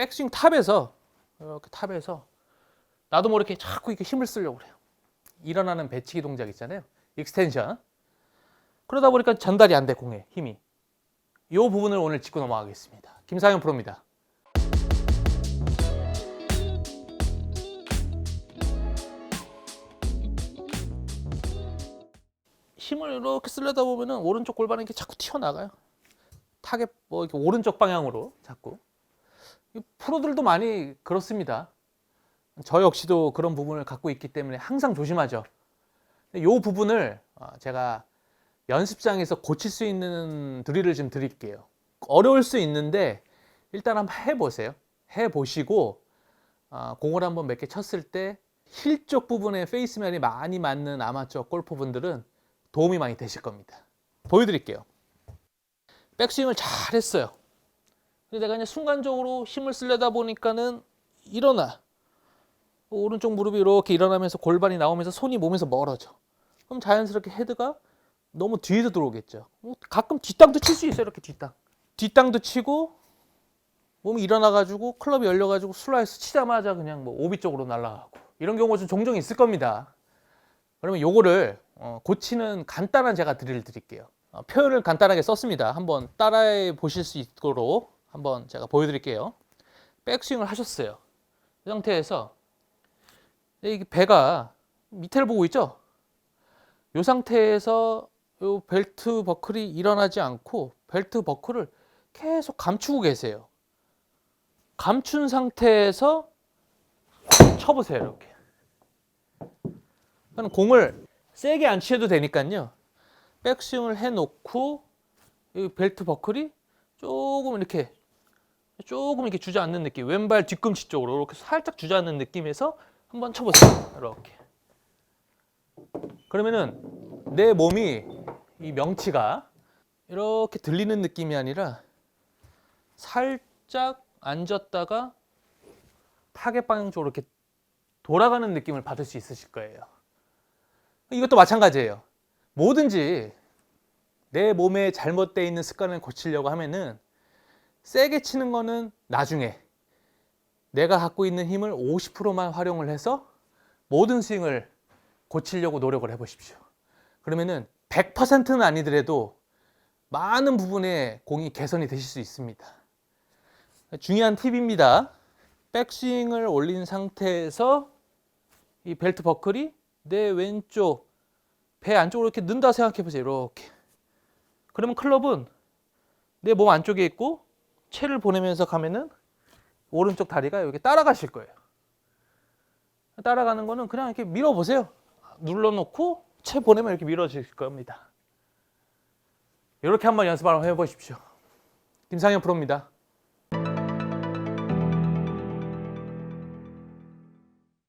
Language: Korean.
백스윙 탑에서 이렇게 탑에서 나도 모르게 자꾸 이렇게 힘을 쓰려고 그래요. 일어나는 배치기 동작 있잖아요. 익스텐션. 그러다 보니까 전달이 안 돼 공에 힘이. 이 부분을 오늘 짚고 넘어가겠습니다. 김상현 프로입니다. 힘을 이렇게 쓰려다 보면은 오른쪽 골반이 이렇게 자꾸 튀어나가요. 타겟 뭐 이렇게 오른쪽 방향으로 자꾸. 이 프로들도 많이 그렇습니다. 저 역시도 그런 부분을 갖고 있기 때문에 항상 조심하죠. 이 부분을 어, 제가 연습장에서 고칠 수 있는 드릴을 좀 드릴게요. 어려울 수 있는데 일단 한번 해보세요. 해보시고 어, 공을 한번 몇 개 쳤을 때 힐 쪽 부분에 페이스면이 많이 맞는 아마추어 골퍼분들은 도움이 많이 되실 겁니다. 보여드릴게요. 백스윙을 잘 했어요. 근데 내가 그냥 순간적으로 힘을 쓰려다 보니까는 일어나. 오른쪽 무릎이 이렇게 일어나면서 골반이 나오면서 손이 몸에서 멀어져. 그럼 자연스럽게 헤드가 너무 뒤에서 들어오겠죠. 뭐 가끔 뒷땅도 칠 수 있어요. 이렇게 뒷땅. 뒷땅도 치고 몸이 일어나가지고 클럽이 열려가지고 슬라이스 치자마자 그냥 뭐 오비 쪽으로 날아가고 이런 경우가 좀 종종 있을 겁니다. 그러면 요거를 어, 고치는 간단한 제가 드릴 드릴게요. 어, 표현을 간단하게 썼습니다. 한번 따라해 보실 수 있도록 한번 제가 보여드릴게요. 백스윙을 하셨어요. 이 상태에서 이 배가 밑에를 보고 있죠? 이 상태에서 이 벨트 버클이 일어나지 않고 벨트 버클을 계속 감추고 계세요. 감춘 상태에서 쳐보세요, 이렇게. 그럼 공을 세게 안 치셔도 되니까요. 백스윙을 해놓고 이 벨트 버클이 조금 이렇게 조금 이렇게 주저앉는 느낌, 왼발 뒤꿈치 쪽으로 이렇게 살짝 주저앉는 느낌에서 한번 쳐보세요. 이렇게. 그러면은 내 몸이 이 명치가 이렇게 들리는 느낌이 아니라 살짝 앉았다가 타겟 방향 쪽으로 이렇게 돌아가는 느낌을 받을 수 있으실 거예요. 이것도 마찬가지예요. 뭐든지 내 몸에 잘못되어 있는 습관을 고치려고 하면은 세게 치는 거는 나중에 내가 갖고 있는 힘을 50%만 활용을 해서 모든 스윙을 고치려고 노력을 해보십시오. 그러면은 100%는 아니더라도 많은 부분에 공이 개선이 되실 수 있습니다. 중요한 팁입니다. 백스윙을 올린 상태에서 이 벨트 버클이 내 왼쪽 배 안쪽으로 이렇게 는다 생각해 보세요. 이렇게. 그러면 클럽은 내 몸 안쪽에 있고 채를 보내면서 가면은 오른쪽 다리가 여기 따라가실 거예요. 따라가는 거는 그냥 이렇게 밀어 보세요. 눌러놓고 채 보내면 이렇게 밀어질 겁니다. 이렇게 한번 연습 한번 해보십시오. 김상현 프로입니다.